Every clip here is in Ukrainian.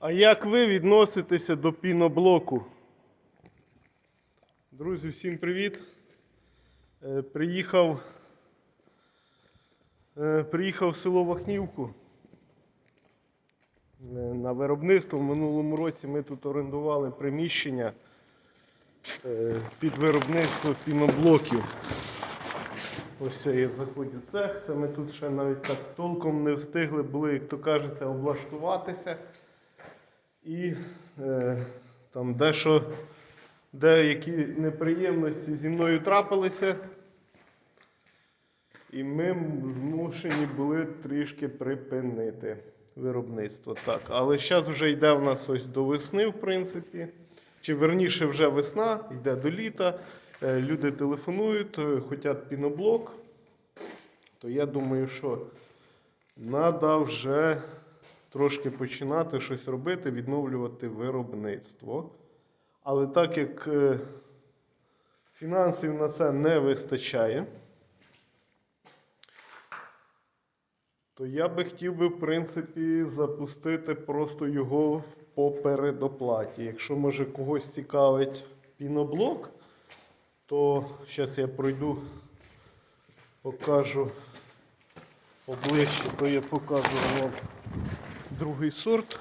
А як ви відноситеся до піноблоку? Друзі, всім привіт. Е, Приїхав, е, приїхав в село Вахнівку е, на виробництво. В минулому році ми тут орендували приміщення під виробництво піноблоків. Ось я заходжу в цех. Це ми тут ще навіть так толком не встигли були, як то кажеться, облаштуватися. І е, там дещо, деякі неприємності зі мною трапилися. І ми змушені були трішки припинити виробництво. Так, але зараз вже йде в нас ось до весни, в принципі. Чи верніше вже весна, йде до літа. Е, Люди телефонують, е, хочуть піноблок. То я думаю, що треба вже трошки починати щось робити, відновлювати виробництво. Але так як е, фінансів на це не вистачає, то я би хотів би, в принципі, запустити просто його по передоплаті. Якщо може когось цікавить піноблок, то зараз я пройду, покажу оближче, то я покажу вам другий сорт.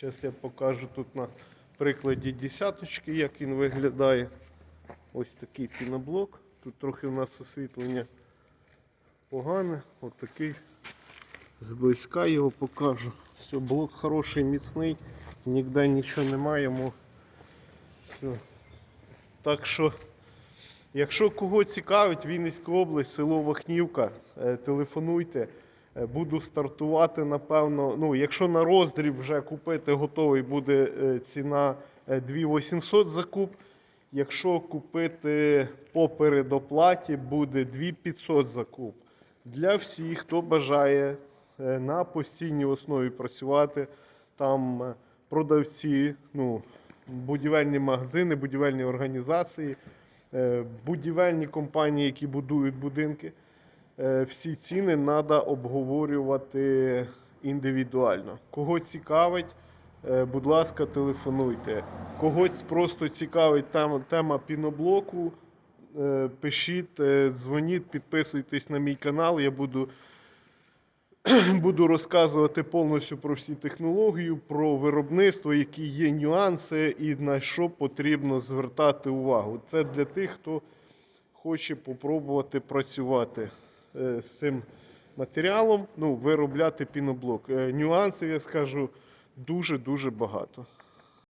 Зараз я покажу тут на прикладі десяточки, як він виглядає. Ось такий піноблок. Тут трохи у нас освітлення погане. Ось такий зблизька його покажу. Все, блок хороший, міцний, ніде нічого немає. Йому. Все. Так що, якщо кого цікавить, Вінницька область, село Вахнівка, е, телефонуйте. Е, Буду стартувати, напевно. Ну, якщо на роздріб вже купити готовий, буде е, ціна е, 2800 закуп. Якщо купити по передоплаті, буде 2500 закуп. Для всіх, хто бажає е, на постійній основі працювати, там продавці, ну, будівельні магазини, будівельні організації, будівельні компанії, які будують будинки. Е, Всі ціни треба обговорювати індивідуально. Кого цікавить, е, будь ласка, телефонуйте. Когось просто цікавить тема, тема піноблоку, е, пишіть, дзвоніть, підписуйтесь на мій канал. Я буду, буду розказувати повністю про всі технології, про виробництво, які є нюанси і на що потрібно звертати увагу. Це для тих, хто хоче попробувати працювати з цим матеріалом, ну, виробляти піноблок. Е, Нюансів, я скажу, дуже-дуже багато.